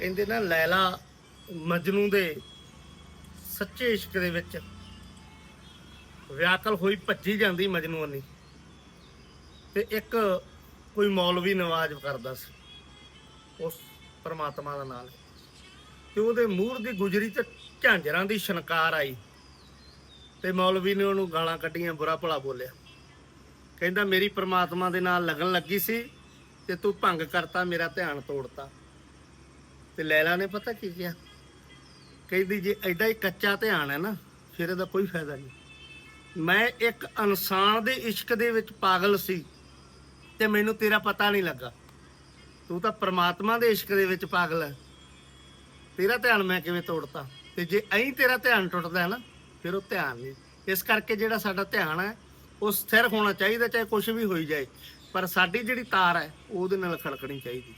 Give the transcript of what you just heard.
ਕਹਿੰਦੇ ਨਾ ਲੈਲਾ ਮਜਨੂ ਦੇ ਸੱਚੇ ਇਸ਼ਕ ਦੇ ਵਿੱਚ ਵਿਆਕਲ ਹੋਈ ਭੱਜੀ ਜਾਂਦੀ ਮਜਨੂ ਨਹੀਂ ਤੇ ਇੱਕ ਕੋਈ ਮੌਲਵੀ ਨਵਾਜ਼ ਕਰਦਾ ਸੀ, ਉਸ ਪਰਮਾਤਮਾ ਦਾ ਨਾਲ ਤੇ ਉਹਦੇ ਮੂਹਰ ਦੀ ਗੁਜਰੀ ਤੇ ਝਾਂਜਰਾਂ ਦੀ ਛਨਕਾਰ ਆਈ ਤੇ ਮੌਲਵੀ ਨੇ ਉਹਨੂੰ ਗਾਲਾਂ ਕੱਢੀਆਂ, ਬੁਰਾ ਭਲਾ ਬੋਲਿਆ। ਕਹਿੰਦਾ, ਮੇਰੀ ਪਰਮਾਤਮਾ ਦੇ ਨਾਲ ਲੱਗਣ ਲੱਗੀ ਸੀ ਤੇ ਤੂੰ ਭੰਗ ਕਰਤਾ, ਮੇਰਾ ਧਿਆਨ ਤੋੜਤਾ। ਤੇ ਲੈਲਾ ਨੇ ਪਤਾ ਕੀ ਕਿਹਾ? ਕਹਿੰਦੀ ਜੇ ਐਡਾ ਹੀ ਕੱਚਾ ਧਿਆਨ ਹੈ ਨਾ, ਫਿਰ ਇਹਦਾ ਕੋਈ ਫਾਇਦਾ ਨਹੀਂ। ਮੈਂ ਇੱਕ ਇਨਸਾਨ ਦੇ ਇਸ਼ਕ ਦੇ ਵਿੱਚ ਪਾਗਲ ਸੀ ਤੇ ਮੈਨੂੰ ਤੇਰਾ ਪਤਾ ਨਹੀਂ ਲੱਗਾ। ਤੂੰ ਤਾਂ ਪ੍ਰਮਾਤਮਾ ਦੇ ਇਸ਼ਕ ਦੇ ਵਿੱਚ ਪਾਗਲ ਹੈ। ਤੇਰਾ ਧਿਆਨ ਮੈਂ ਕਿਵੇਂ ਤੋੜਤਾ? ਤੇ ਜੇ ਐਂ ਤੇਰਾ ਧਿਆਨ ਟੁੱਟਦਾ ਹੈ ਨਾ, ਫਿਰ ਉਹ ਧਿਆਨ ਨਹੀਂ। ਇਸ ਕਰਕੇ ਜਿਹੜਾ ਸਾਡਾ ਧਿਆਨ ਹੈ, ਉਹ ਸਥਿਰ ਹੋਣਾ ਚਾਹੀਦਾ, ਚਾਹੇ ਕੁਝ ਵੀ ਹੋਈ ਜਾਏ। ਪਰ ਸਾਡੀ ਜਿਹੜੀ ਤਾਰ ਹੈ, ਉਹਦੇ ਨਾਲ ਖੜਕਣੀ ਚਾਹੀਦੀ